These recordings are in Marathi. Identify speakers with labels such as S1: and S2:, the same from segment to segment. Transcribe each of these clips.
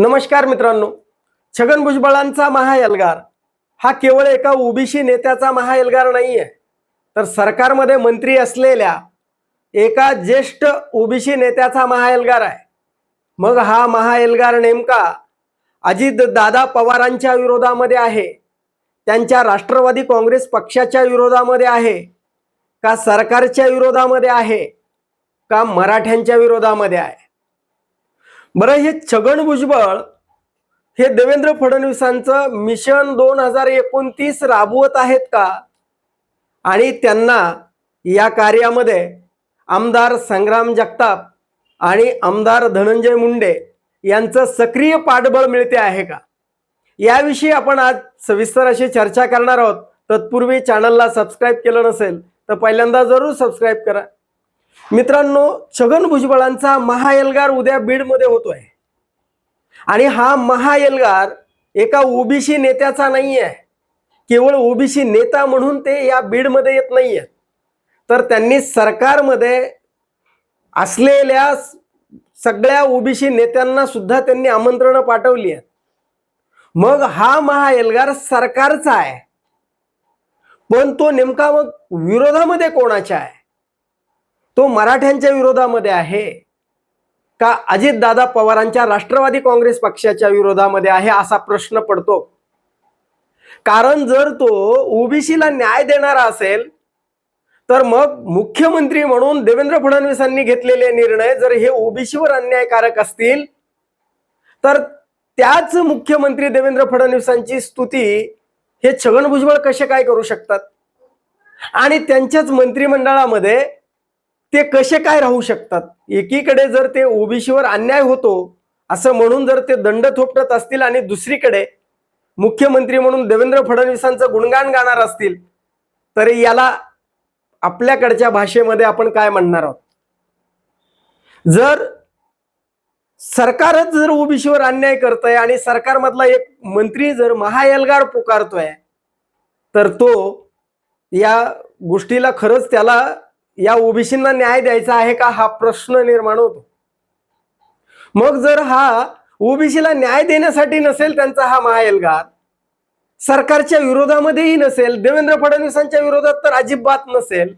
S1: नमस्कार मित्रांनो. छगन भुजबळांचा महाएल्गार हा केवळ एका ओबीसी नेत्याचा महाएल्गार आहे तर सरकारमध्ये मंत्री असलेल्या एका ज्येष्ठ ओबीसी नेत्याचा महाएल्गार आहे. मग हा महाएल्गार नेमका अजित दादा पवारांच्या विरोधामध्ये आहे. त्यांच्या राष्ट्रवादी काँग्रेस पक्षाच्या विरोधामध्ये आहे. का सरकारच्या विरोधामध्ये आहे? का मराठ्यांच्या विरोधामध्ये आहे? बरं हे छगन भुजबळ हे देवेंद्र फडणवीसांचं मिशन दोन हजार एकोणतीस राबवत आहेत का? आणि त्यांना या कार्यामध्ये आमदार संग्राम जगताप आणि आमदार धनंजय मुंडे यांचं सक्रिय पाठबळ मिळते आहे का? याविषयी आपण आज सविस्तर अशी चर्चा करणार आहोत. तत्पूर्वी चॅनलला सबस्क्राईब केलं नसेल तर पहिल्यांदा जरूर सबस्क्राईब करा. मित्रांनो छगन भुजबळांचा महाएल्गार उद्या बीडमध्ये होतोय. आणि हा महाएल्गार एका ओबीसी नेत्याचा नाही आहे केवळ ओबीसी नेता म्हणून ते या बीडमध्ये येत नाहीये. तर त्यांनी सरकारमध्ये असलेल्या सगळ्या ओबीसी नेत्यांना सुद्धा त्यांनी आमंत्रणं पाठवली आहेत. मग हा महाएल्गार सरकारचा आहे. पण तो नेमका मग विरोधामध्ये कोणाच्या आहे? तो मराठ्यांच्या विरोधामध्ये आहे का अजितदादा पवारांच्या राष्ट्रवादी काँग्रेस पक्षाच्या विरोधामध्ये आहे असा प्रश्न पडतो? कारण जर तो ओबीसीला न्याय देणारा असेल तर मग मुख्यमंत्री म्हणून देवेंद्र फडणवीसांनी घेतलेले निर्णय जर हे ओबीसीवर अन्यायकारक असतील तर त्याच मुख्यमंत्री देवेंद्र फडणवीसांची स्तुती हे छगन भुजबळ कसे काय करू शकतात? आणि त्यांच्याच मंत्रिमंडळामध्ये ते कसे काय राहू शकतात? एकीकडे जर ते ओबीसीवर अन्याय होतो असं म्हणून जर ते दंड थोपटत असतील आणि दुसरीकडे मुख्यमंत्री म्हणून देवेंद्र फडणवीसांचं गुणगान गाणार असतील तर याला आपल्याकडच्या भाषेमध्ये आपण काय म्हणणार आहोत? जर सरकारच जर ओबीसीवर अन्याय करतोय आणि सरकारमधला एक मंत्री जर महाएलगाड पुकारतोय तर तो या गोष्टीला खरंच त्याला या ओबीसींना न्याय द्यायचा आहे का हा प्रश्न निर्माण होतो. मग जर हा ओबीसीला न्याय देण्यासाठी नसेल त्यांचा हा महाएल्गार सरकारच्या विरोधामध्येही नसेल देवेंद्र फडणवीसांच्या विरोधात तर अजिबात नसेल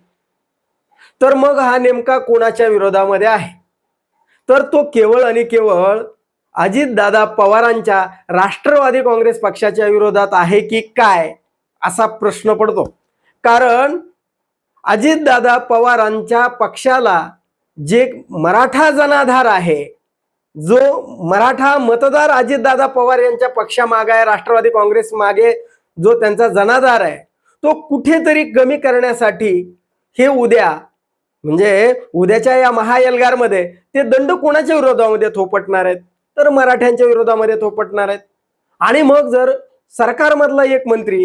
S1: तर मग हा नेमका कोणाच्या विरोधामध्ये आहे? तर तो केवळ आणि केवळ अजितदादा पवारांच्या राष्ट्रवादी काँग्रेस पक्षाच्या विरोधात आहे की काय असा प्रश्न पडतो. कारण अजितदादा पवारांच्या पक्षाला जे मराठा जनाधार आहे जो मराठा मतदार अजितदादा पवार यांच्या पक्षामागे आहे राष्ट्रवादी काँग्रेस मागे जो त्यांचा जनाधार आहे तो कुठेतरी कमी करण्यासाठी हे उद्या म्हणजे उद्याच्या या महायलगारमध्ये ते दंड कोणाच्या विरोधामध्ये थोपटणार आहेत? तर मराठ्यांच्या विरोधामध्ये थोपटणार आहेत. आणि मग जर सरकारमधला एक मंत्री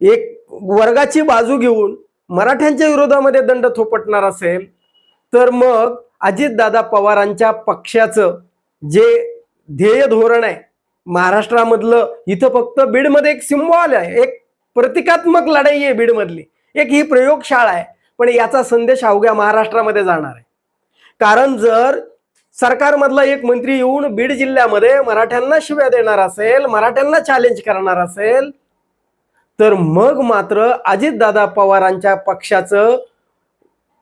S1: एक वर्गाची बाजू घेऊन मराठ्यांच्या विरोधामध्ये दंड थोपटणार असेल तर मग अजितदादा पवारांच्या पक्षाचं जे ध्येय धोरण आहे महाराष्ट्रामधलं इथं फक्त बीडमध्ये एक सिम्बॉल आहे एक प्रतिकात्मक लढाई आहे बीडमधली. एक ही प्रयोगशाळा आहे पण याचा संदेश अवघ्या महाराष्ट्रामध्ये जाणार आहे. कारण जर सरकारमधला एक मंत्री येऊन बीड जिल्ह्यामध्ये मराठ्यांना शिव्या देणार असेल मराठ्यांना चॅलेंज करणार असेल तर मग मात्र अजितदादा पवारांच्या पक्षाचं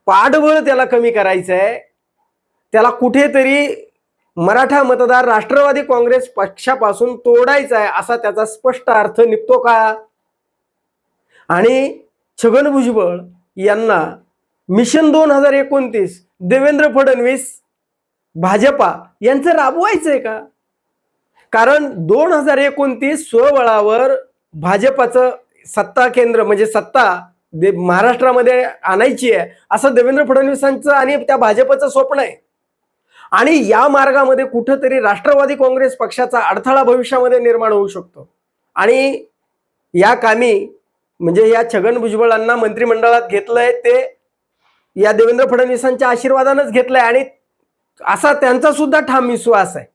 S1: पाठबळ त्याला कमी करायचं आहे त्याला कुठेतरी मराठा मतदार राष्ट्रवादी काँग्रेस पक्षापासून तोडायचा आहे असा त्याचा स्पष्ट अर्थ निघतो का? आणि छगन भुजबळ यांना मिशन दोन हजार एकोणतीस देवेंद्र फडणवीस भाजपा यांचं राबवायचंय का? कारण दोन हजार एकोणतीस स्वबळावर भाजपाचं सत्ता केंद्र म्हणजे सत्ता दे महाराष्ट्रामध्ये आणायची आहे असं देवेंद्र फडणवीसांचं आणि त्या भाजपचं स्वप्न आहे. आणि या मार्गामध्ये कुठंतरी राष्ट्रवादी काँग्रेस पक्षाचा अडथळा भविष्यामध्ये निर्माण होऊ शकतो. आणि या कामी म्हणजे या छगन भुजबळांना मंत्रिमंडळात घेतलंय ते या देवेंद्र फडणवीसांच्या आशीर्वादानंच घेतलंय आणि असा त्यांचा सुद्धा ठाम विश्वास आहे.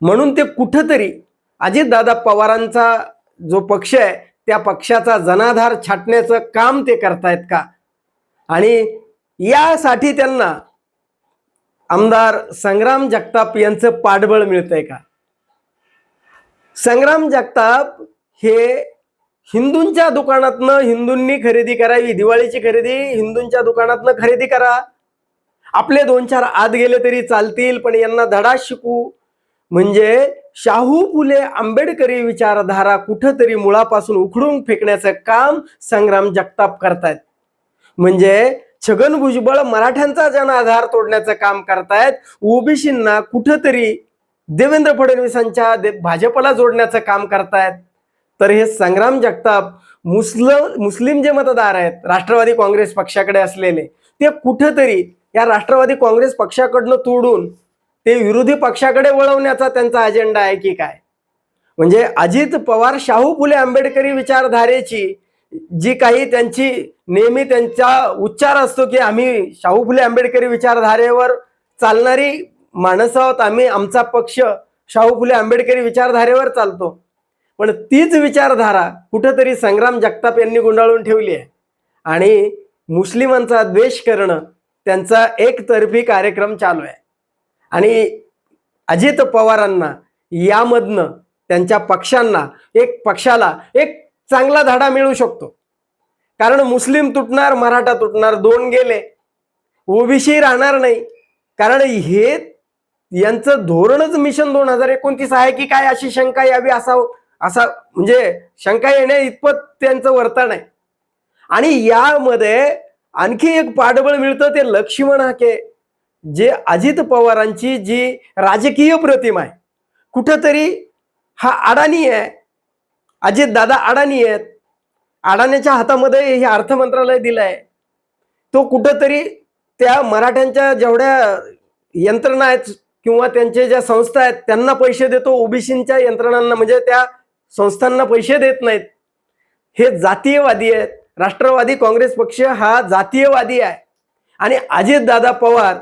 S1: म्हणून ते कुठंतरी अजितदादा पवारांचा जो पक्ष आहे त्या पक्षाचा जनाधार छाटण्याचं काम ते करतायत का? आणि यासाठी त्यांना आमदार संग्राम जगताप यांचं पाठबळ मिळतंय का? संग्राम जगताप हे हिंदूंच्या दुकानातनं हिंदूंनी खरेदी करावी दिवाळीची खरेदी हिंदूंच्या दुकानातनं खरेदी करा. आपले दोन चार आत गेले तरी चालतील पण यांना धडा शिकू म्हणजे शाहू फुले आंबेडकरी विचारधारा कुठंतरी मुळापासून उखडून फेकण्याचं काम संग्राम जगताप करतायत. म्हणजे छगन भुजबळ मराठ्यांचा जन आधार तोडण्याचं काम करतायत. ओबीसींना कुठंतरी देवेंद्र फडणवीसांच्या दे- भाजपला जोडण्याचं काम करतायत. तर हे संग्राम जगताप मुस्लिम मुस्लिम जे मतदार आहेत राष्ट्रवादी काँग्रेस पक्षाकडे असलेले ते कुठंतरी या राष्ट्रवादी काँग्रेस पक्षाकडनं तोडून ते विरोधी पक्षाकडे वळवण्याचा त्यांचा अजेंडा आहे की काय? म्हणजे अजित पवार शाहू फुले आंबेडकरी विचारधारेची जी काही त्यांची नेहमी त्यांचा उच्चार असतो की आम्ही शाहू फुले आंबेडकरी विचारधारेवर चालणारी माणसं आहोत आम्ही आमचा पक्ष शाहू फुले आंबेडकरी विचारधारेवर चालतो. पण तीच विचारधारा कुठंतरी संग्राम जगताप यांनी गुंडाळून ठेवली आहे. आणि मुस्लिमांचा द्वेष करणं त्यांचा एकतर्फी कार्यक्रम चालू आहे. आणि अजित पवारांना यामधनं त्यांच्या पक्षांना एक पक्षाला एक चांगला धडा मिळू शकतो. कारण मुस्लिम तुटणार मराठा तुटणार दोन गेले. ओबीसी राहणार नाही. कारण हे यांचं धोरणच मिशन दोन हजार एकोणतीस आहे की काय अशी शंका यावी असा असा म्हणजे शंका येण्या इतपत त्यांचं वर्तन आहे. आणि यामध्ये आणखी एक पाठबळ मिळतं ते लक्ष्मण हाके. जे अजित पवारांची जी राजकीय प्रतिमा आहे कुठंतरी हा अडाणी आहे अजित दादा अडाणी आहेत अडाण्याच्या हातामध्ये हे अर्थ मंत्रालय दिलं आहे तो कुठंतरी त्या मराठ्यांच्या जेवढ्या यंत्रणा आहेत किंवा त्यांचे ज्या संस्था आहेत त्यांना पैसे देतो ओबीसीच्या यंत्रणांना म्हणजे त्या संस्थांना पैसे देत नाहीत. हे जातीयवादी आहेत राष्ट्रवादी काँग्रेस पक्ष हा जातीयवादी आहे. आणि अजितदादा पवार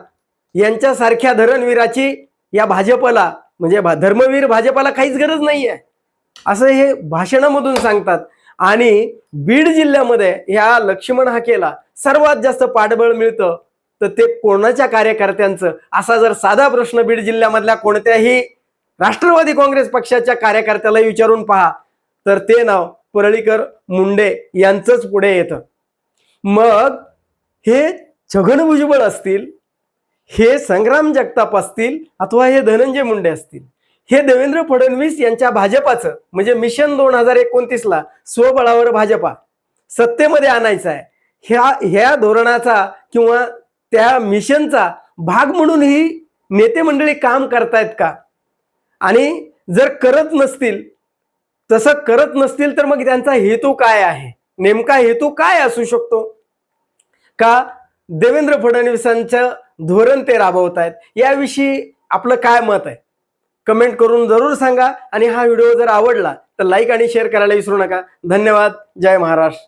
S1: यांच्यासारख्या धरणवीराची या भाजपला म्हणजे धर्मवीर भाजपला काहीच गरज नाही आहे असं हे भाषणामधून सांगतात. आणि बीड जिल्ह्यामध्ये ह्या लक्ष्मण हाकेला सर्वात जास्त पाठबळ मिळतं तर ते कोणाच्या कार्यकर्त्यांचं? असा जर साधा प्रश्न बीड जिल्ह्यामधल्या कोणत्याही राष्ट्रवादी काँग्रेस पक्षाच्या कार्यकर्त्याला विचारून पहा तर ते नाव परळीकर मुंडे यांचंच पुढे येतं. मग हे छगन भुजबळ असतील हे संग्राम जगताप असतील अथवा हे धनंजय मुंडे असतील. हे देवेंद्र फडणवीस यांच्या भाजपाचं म्हणजे मिशन दोन हजार एकोणतीसला स्वबळावर भाजपा सत्तेमध्ये आणायचा आहे. ह्या ह्या धोरणाचा किंवा त्या मिशनचा भाग म्हणून ही नेते मंडळी काम करतायत का? आणि जर करत नसतील तसं करत नसतील तर मग त्यांचा हेतू काय आहे? नेमका हेतू काय असू शकतो? का देवेंद्र फडणवीसांचं धोरण ते राबवत आहेत याविषयी आपलं काय मत आहे? कमेंट करून जरूर सांगा आणि हा व्हिडिओ जर आवडला तर लाईक आणि शेअर करायला विसरू नका. धन्यवाद. जय महाराष्ट्र.